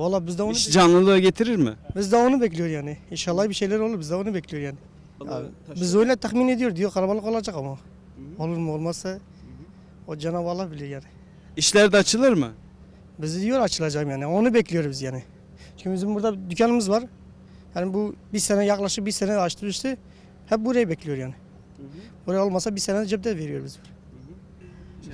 Valla biz de onu İş canlılığı getirir mi? biz de onu bekliyor yani. İnşallah bir şeyler olur biz de onu bekliyor yani. Abi, biz öyle tahmin ediyor diyor kalabalık olacak ama. Olur mu olmazsa o Cenab-ı Allah bilir yani. İşler de açılır mı? Biz diyor açılacağım yani onu bekliyoruz yani. Çünkü bizim burada dükkanımız var. Yani bu bir sene yaklaşık bir sene açtı işte. Hep burayı bekliyor yani. Buraya olmasa bir sene cepte veriyor biz.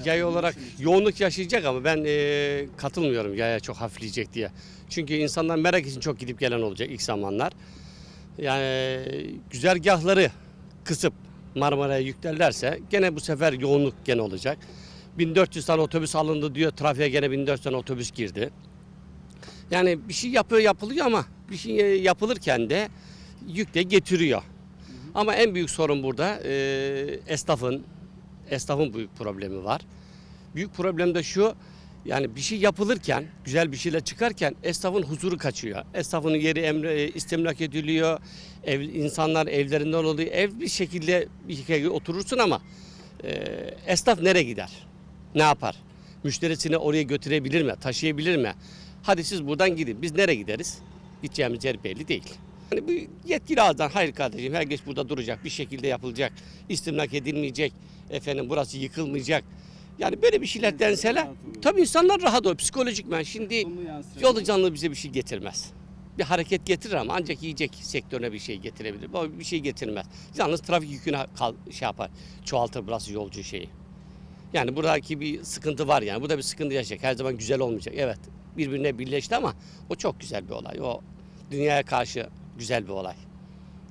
Yay olarak yoğunluk yaşayacak ama ben e, katılmıyorum yaya çok hafifleyecek diye. Çünkü insanlar merak için çok gidip gelen olacak ilk zamanlar. Yani güzergahları kısıp Marmara'ya yüklerlerse gene bu sefer yoğunluk gene olacak. 1400 tane otobüs alındı diyor. Trafiğe gene 1400 tane otobüs girdi. Yani bir şey yapıyor yapılıyor ama bir şey e, yapılırken de yük de getiriyor. Ama en büyük sorun burada e, esnafın esnafın büyük problemi var. Büyük problem de şu yani bir şey yapılırken güzel bir şeyle çıkarken esnafın huzuru kaçıyor. Esnafın yeri emre, e, istimlak ediliyor. Ev, insanlar evlerinden oluyor. Ev bir şekilde bir hikaye oturursun ama e, esnaf nereye gider? Ne yapar? Müşterisini oraya götürebilir mi? Taşıyabilir mi? Hadi siz buradan gidin. Biz nereye gideriz? Gideceğimiz yer belli değil. Hani bu yetkili ağızdan hayır kardeşim herkes burada duracak bir şekilde yapılacak. istimlak edilmeyecek. Efendim burası yıkılmayacak. Yani böyle bir şeyler denseler tabii insanlar rahat olur psikolojik ben. Şimdi yolu canlı bize bir şey getirmez. Bir hareket getirir ama ancak yiyecek sektörüne bir şey getirebilir. Bu bir şey getirmez. Yalnız trafik yükünü kal, şey yapar, çoğaltır burası yolcu şeyi. Yani buradaki bir sıkıntı var yani. Burada bir sıkıntı yaşayacak. Her zaman güzel olmayacak. Evet birbirine birleşti ama o çok güzel bir olay. O dünyaya karşı güzel bir olay.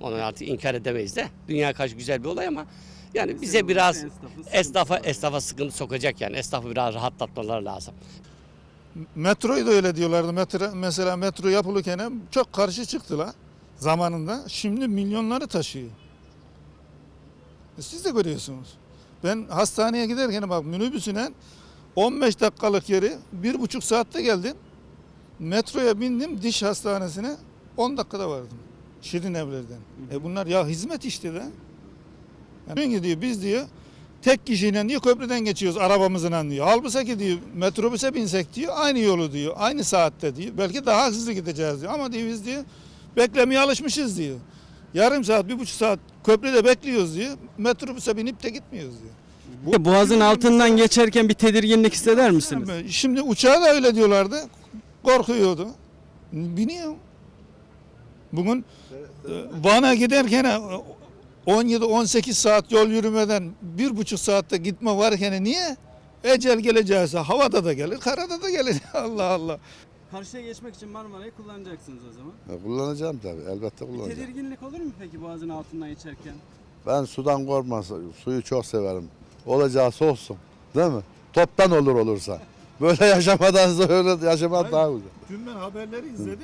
Onu artık inkar edemeyiz de. Dünyaya karşı güzel bir olay ama yani bize biraz esnafa esnafa sıkıntı sokacak yani. Esnafı biraz rahatlatmaları lazım. Metroyu da öyle diyorlardı. Metro, mesela metro yapılırken çok karşı çıktılar zamanında. Şimdi milyonları taşıyor. E Siz de görüyorsunuz. Ben hastaneye giderken bak minibüsüne 15 dakikalık yeri bir buçuk saatte geldim. Metroya bindim diş hastanesine 10 dakikada vardım. Şirin evlerden. E bunlar ya hizmet işte de. Yani diyor biz diyor tek kişiyle diyor köprüden geçiyoruz arabamızla diyor. Halbuki diyor metrobüse binsek diyor aynı yolu diyor. Aynı saatte diyor. Belki daha hızlı gideceğiz diyor. Ama diyor biz diyor beklemeye alışmışız diyor. Yarım saat, bir buçuk saat köprüde bekliyoruz diyor. Metrobüse binip de gitmiyoruz diyor. Bu- Boğazın altından geçerken bir tedirginlik hisseder misiniz? Şimdi uçağa da öyle diyorlardı. Korkuyordu. Biniyor. Bugün e, Van'a giderken e, 17-18 saat yol yürümeden bir buçuk saatte gitme varken niye? Ecel geleceğiz. Havada da gelir, karada da gelir. Allah Allah. Karşıya geçmek için Marmara'yı kullanacaksınız o zaman. Ya Kullanacağım tabii. Elbette Bir kullanacağım. tedirginlik olur mu peki boğazın altından geçerken? Ben sudan korkmaz. Suyu çok severim. Olacağı olsun. Değil mi? Toptan olur olursa. Böyle yaşamadan öyle yaşamak daha güzel. Dün ben haberleri izledim. Diyor,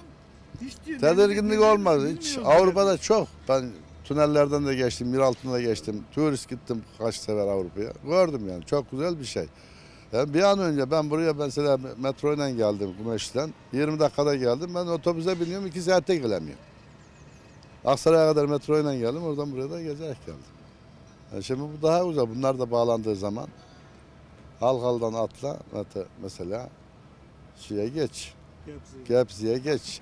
Tedirginlik olmaz. Hiç. Avrupa'da çok. Ben tünellerden de geçtim, yer altında da geçtim. Turist gittim kaç sefer Avrupa'ya. Gördüm yani. Çok güzel bir şey. Yani bir an önce ben buraya mesela metroyla geldim Kumeş'ten. 20 dakikada geldim. Ben otobüse biniyorum 2 saatte gelemiyorum. Aksaray'a kadar metroyla geldim. Oradan buraya da gezerek geldim. Yani şimdi bu daha güzel. Bunlar da bağlandığı zaman Halkal'dan atla mesela şeye geç. Gebze'ye geç.